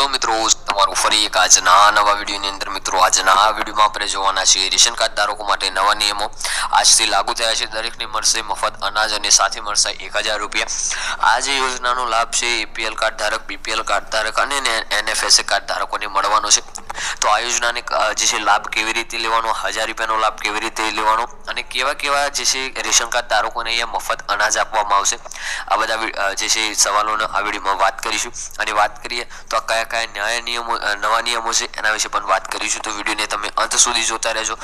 Hello મિત્રો, તમારું ફરી એક આજના નવા વિડીયોની અંદર મિત્રો, આજના આ વિડીયોમાં આપણે જોવાના છીએ રેશન કાર્ડ ધારકો માટે નવા નિયમો. આજથી લાગુ થયા છે, દરેકને મળશે મફત અનાજ અને સાથે મળશે એક હજાર રૂપિયા. આ જે યોજનાનો લાભ છે, એપીએલ કાર્ડ ધારક, બીપીએલ કાર્ડ ધારક અને એનએફએસએ કાર્ડ ધારકોને મળવાનો છે. તો આ યોજનાને જે છે, લાભ કેવી રીતે લેવાનો, હજાર રૂપિયાનો લાભ કેવી રીતે લેવાનો અને કેવા કેવા જે છે, રેશન કાર્ડ ધારકોને અહીંયા મફત અનાજ આપવામાં આવશે. આ બધા જે છે, સવાલોને આ વિડીયોમાં વાત કરીશું. અને વાત કરીએ તો આ કયા કયા ન્યાય નિયમો નવા નિયમો છે એના વિશે પણ વાત કરીશું. તો વિડીયોને તમે અંત સુધી જોતા રહેજો.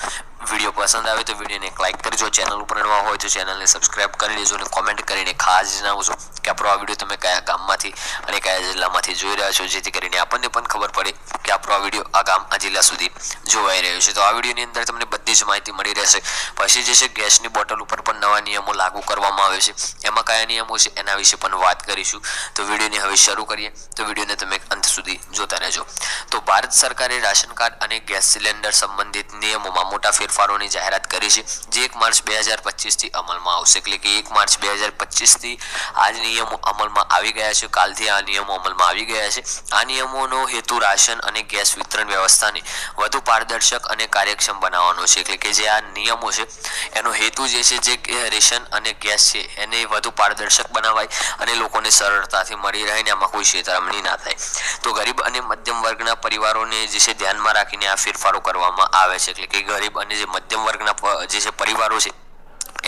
વીડિયો પસંદ આવે તો વિડીયોને એક લાઇક કરજો. ચેનલ ઉપર નવા હોય તો ચેનલને સબસ્ક્રાઇબ કરી લેજો અને કોમેન્ટ કરીને ખાસ જણાવજો કે આપણો આ વીડિયો તમે કયા ગામમાંથી અને કયા જિલ્લામાંથી જોઈ રહ્યા છો, જેથી કરીને આપણને પણ ખબર પડે કે આપણો આ વીડિયો આ ગામ, આ જિલ્લા સુધી જોવાઈ રહ્યો છે. તો આ વિડીયોની અંદર તમને બધી જ માહિતી મળી રહેશે. પછી જે છે ગેસની બોટલ ઉપર પણ નવા નિયમો લાગુ કરવામાં આવે છે. એમાં કયા નિયમો છે એના વિશે પણ વાત કરીશું. તો વિડીયોને હવે શરૂ કરીએ. તો વિડીયોને તમે અંત સુધી જોતા રહેજો. તો ભારત સરકારે રાશન કાર્ડ અને ગેસ સિલિન્ડર સંબંધિત નિયમોમાં મોટા ફેરફારોની જાહેરાત કરી છે, જે એક માર્ચ બે હજાર પચીસથી અમલમાં આવશે. એટલે કે એક માર્ચ બે હજાર પચીસથી આ નિયમો અમલમાં આવી ગયા છે, કાલથી આ નિયમો અમલમાં આવી ગયા છે. આ નિયમોનો હેતુ રાશન અને ગેસ વિતરણ વ્યવસ્થાને વધુ પારદર્શક અને કાર્યક્ષમ બનાવવાનો છે. એટલે કે જે આ નિયમો છે, એનો હેતુ જે છે, જે રેશન અને ગેસ છે, એને વધુ પારદર્શક બનાવાય અને લોકોને સરળતાથી મળી રહે ને આમાં કોઈ છેતરામણી ના થાય. તો ગરીબ અને વર્ગના પરિવારોને જે છે ધ્યાનમાં રાખીને આ ફેરફારો કરવામાં આવે છે. એટલે કે ગરીબ અને જે મધ્યમ વર્ગના જે છે પરિવારો છે,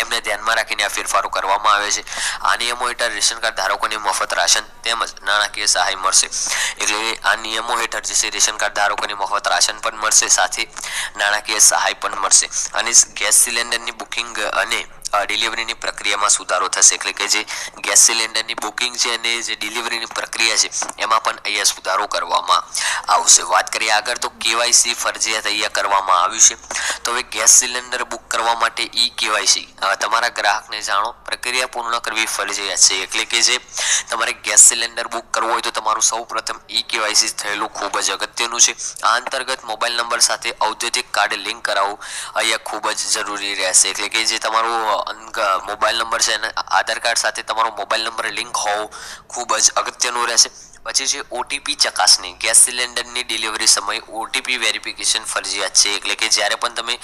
એમને ધ્યાનમાં રાખીને આ ફેરફારો કરવામાં આવે છે. આ નિયમો હેઠળ રેશન કાર્ડ ધારકોને મફત રાશન તેમજ નાણાકીય સહાય મળશે. એટલે આ નિયમો હેઠળ જે છે રેશન કાર્ડ ધારકોને મફત રાશન પણ મળશે, સાથે નાણાકીય સહાય પણ મળશે. અને ગેસ સિલિન્ડરની બુકિંગ અને ડિલિવરીની પ્રક્રિયામાં સુધારો થશે. એટલે કે જે ગેસ સિલિન્ડરની બુકિંગ છે અને જે ડિલિવરીની પ્રક્રિયા છે, એમાં પણ અહીંયા સુધારો કરવામાં આવશે. વાત કરીએ આગળ, તો કેવાયસી ફરજિયાત અહીંયા કરવામાં આવ્યું છે. તો હવે ગેસ સિલિન્ડર બુક કરવા માટે ઈ કેવાયસી. તમારા ગ્રાહકને જાણો, પ્રક્રિયા પૂર્ણ કરવી ફરજિયાત છે. એટલે કે જે તમારે ગેસ સિલિન્ડર બુક કરવો હોય તો તમારું સૌ પ્રથમ ઈ કેવાયસી થયેલું ખૂબ જ અગત્યનું છે. આ અંતર્ગત મોબાઈલ નંબર સાથે ઔદ્યોગિક કાર્ડ લિંક કરાવવું અહીંયા ખૂબ જ જરૂરી રહેશે. એટલે કે જે તમારું અંક મોબાઈલ નંબર છે અને આધાર કાર્ડ સાથે તમારો મોબાઈલ નંબર લિંક હોવો ખૂબ જ અગત્યનું રહેશે. પછી છે ઓટીપી ચકાસણી, ગેસ સિલિન્ડરની ડિલિવરી સમયે ઓટીપી વેરિફિકેશન ફરજિયાત છે. એટલે કે જ્યારે પણ તમે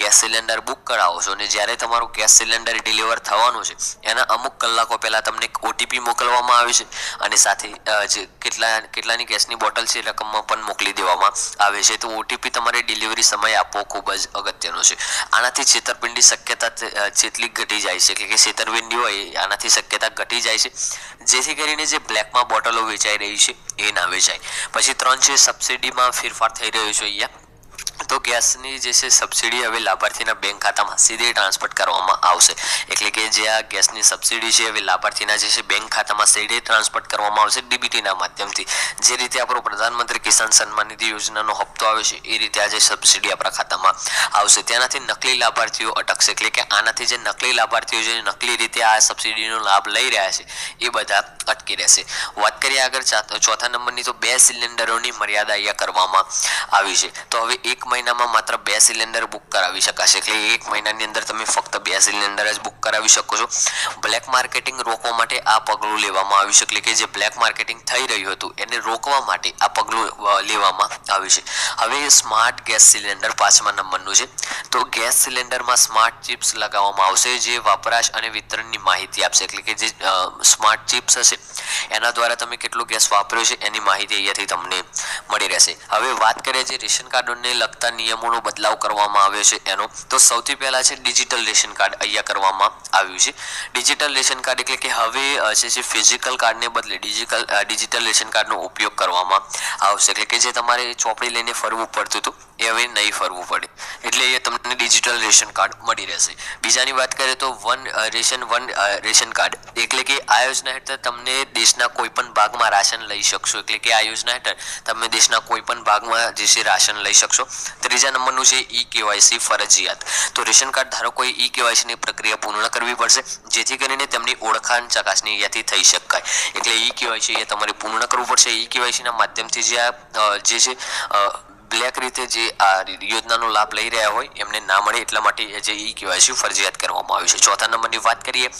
ગેસ સિલિન્ડર બુક કરાવો છો અને જ્યારે તમારું ગેસ સિલિન્ડર ડિલિવર થવાનું છે, એના અમુક કલાકો પહેલાં તમને ઓટીપી મોકલવામાં આવે છે અને સાથે જે કેટલા, કેટલાની ગેસની બોટલ છે રકમમાં પણ મોકલી દેવામાં આવે છે. તો ઓટીપી તમારે ડિલિવરી સમય આપવો ખૂબ જ અગત્યનો છે. આનાથી છેતરપિંડી શક્યતા જેટલી ઘટી જાય છે, એટલે કે છેતરપિંડી હોય આનાથી શક્યતા ઘટી જાય છે. જેથી કરીને જે બ્લેકમાં બોટલો વેચાઈ રહી છે, એ ના વેચાય. પછી ત્રણ છે સબસિડીમાં ફેરફાર થઈ રહ્યો છે અહીંયા તો ગેસની જે છે સબસિડી હવે લાભાર્થીના બેંક ખાતામાં સીધી ટ્રાન્સફર કરવામાં આવશે. એટલે કે જે આ ગેસની સબસિડી છે હવે લાભાર્થીના જે છે બેંક ખાતામાં સીધી ટ્રાન્સફર કરવામાં આવશે ડીબીટીના માધ્યમથી. જે રીતે આપણો પ્રધાનમંત્રી કિસાન સન્માન નિધિ યોજનાનો હપ્તો આવે છે, એ રીતે આજે સબસિડી આપણા ખાતામાં આવશે. તેનાથી નકલી લાભાર્થીઓ અટકશે. એટલે કે આનાથી જે નકલી લાભાર્થીઓ છે નકલી રીતે આ સબસિડીનો લાભ લઈ રહ્યા છે, એ બધા અટકી રહેશે. વાત કરીએ આગળ ચોથા નંબરની તો બે સિલિન્ડરોની મર્યાદા અહીંયા કરવામાં આવી છે. તો હવે એક મહિનામાં માત્ર બે સિલિન્ડર બુક કરાવી શકાશે. એટલે એક મહિનાની અંદર તમે ફક્ત બે સિલિન્ડર જ બુક કરાવી શકો છો. બ્લેક માર્કેટિંગ રોકવા માટે આ પગલું લેવામાં આવ્યું છે. એટલે કે જે બ્લેક માર્કેટિંગ થઈ રહ્યું હતું, એને રોકવા માટે આ પગલું લેવામાં આવ્યું છે. હવે સ્માર્ટ ગેસ સિલિન્ડર પાંચમા નંબરનું છે. તો ગેસ સિલિન્ડરમાં સ્માર્ટ ચિપ્સ લગાવવામાં આવશે, જે વપરાશ અને વિતરણની માહિતી આપશે. એટલે કે જે સ્માર્ટ ચિપ્સ હશે, એના દ્વારા તમે કેટલો ગેસ વાપર્યો છે, એની માહિતી અહીંયાથી તમને મળી રહેશે. હવે વાત કરીએ જે રેશન કાર્ડોને લગતા નિયમોનો બદલાવ કરવામાં આવ્યો છે એનો. તો સૌથી પહેલાં છે ડિજિટલ રેશન કાર્ડ અહીંયા કરવામાં આવ્યું છે. ડિજિટલ રેશન કાર્ડ એટલે કે હવે જે છે ફિઝિકલ કાર્ડને બદલે ડિજિટલ ડિજિટલ રેશન કાર્ડનો ઉપયોગ કરવામાં આવશે. એટલે કે જે તમારે ચોપડી લઈને ફરવું પડતું હતું, એ હવે નહીં ફરવું પડે. એટલે એ તમને ડિજિટલ રેશન કાર્ડ મળી રહેશે. બીજાની વાત કરીએ તો one ration one ration card. એટલે કે આ યોજના હેઠળ તમને દેશના કોઈપણ ભાગમાં રાશન લઈ શકશો. એટલે કે આ યોજના હેઠળ તમે દેશના કોઈપણ ભાગમાં જે છે રાશન લઈ શકશો. ત્રીજા નંબરનું છે ઈ કેવાયસી ફરજિયાત. તો રેશન કાર્ડ ધારકોએ ઈ કેવાયસીની પ્રક્રિયા પૂર્ણ કરવી પડશે, જેથી કરીને તેમની ઓળખાણ ચકાસણી અહીંયાથી થઈ શકાય. એટલે ઈ કેવાયસી એ તમારે પૂર્ણ કરવું પડશે. ઈ કેવાયસીના માધ્યમથી જે આ જે છે બ્લેક રીતે જે આ યોજનાનો લાભ લઈ રહ્યા હોય, એમને ના મળે એટલા માટે જે ઈ કેવાયસી ફરજિયાત કરવામાં આવ્યું છે. ચોથા નંબરની વાત કરીએ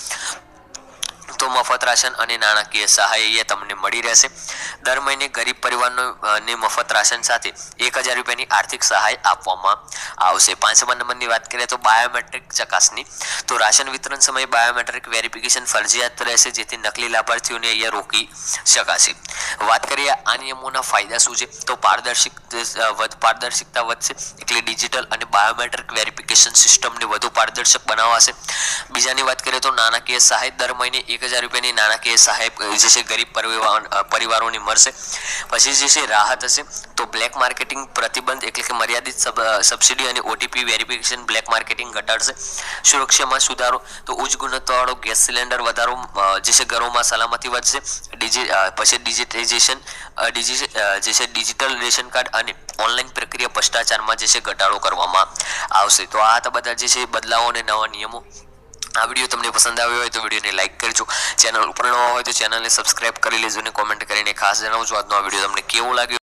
તો મફત રાશન અને નાણાકીય સહાય અહીંયા તમને મળી રહેશે. દર મહિને ગરીબ પરિવારનો ને મફત રાશન સાથે એક હજાર રૂપિયાની આર્થિક સહાય આપવામાં આવશે. પાંચમા નંબરની વાત કરીએ તો બાયોમેટ્રિક ચકાસણી. તો રાશન વિતરણ સમયે બાયોમેટ્રિક વેરિફિકેશન ફરજિયાત રહેશે, જેથી નકલી લાભાર્થીઓને અહીંયા રોકી શકાશે. વાત કરીએ આ નિયમોના ફાયદા શું છે? તો પારદર્શિક પારદર્શિકતા વધશે, એટલે ડિજિટલ અને બાયોમેટ્રિક વેરિફિકેશન સિસ્ટમને વધુ પારદર્શક બનાવાશે. બીજાની વાત કરીએ તો નાણાકીય સહાય દર મહિને એક હજાર રૂપિયાની નાણાકીય સહાય જે છે ગરીબ પરિવાર પરિવારોને મળશે. પછી જે છે રાહત હશે, તો બ્લેક માર્કેટિંગ પ્રતિબંધ એટલે કે મર્યાદિત સબસિડી અને ઓટીપી વેરિફિકેશન બ્લેક માર્કેટિંગ ઘટાડશે. સુરક્ષામાં સુધારો, તો ઉચ્ચ ગુણવત્તાવાળો ગેસ સિલિન્ડર વધારો જે છે ઘરોમાં સલામતી વધશે. ડિજિ પછી ડિજિટાઇઝેશન ડિજિ જે છે ડિજિટલ રેશન કાર્ડ અને ઓનલાઈન પ્રક્રિયા ભ્રષ્ટાચારમાં જે છે ઘટાડો કરવામાં આવશે. તો આ બધા જે છે બદલાવો અને નવા નિયમો. આ વીડિયો તમને પસંદ આવ્યો હોય તો વિડીયોને લાઇક કરજો. ચેનલ ઉપર નવા હોય તો ચેનલને સબસ્ક્રાઇબ કરી લેજો અને કોમેન્ટ કરીને ખાસ જણાવજો. આજનો આ વીડિયો તમને કેવો લાગ્યો?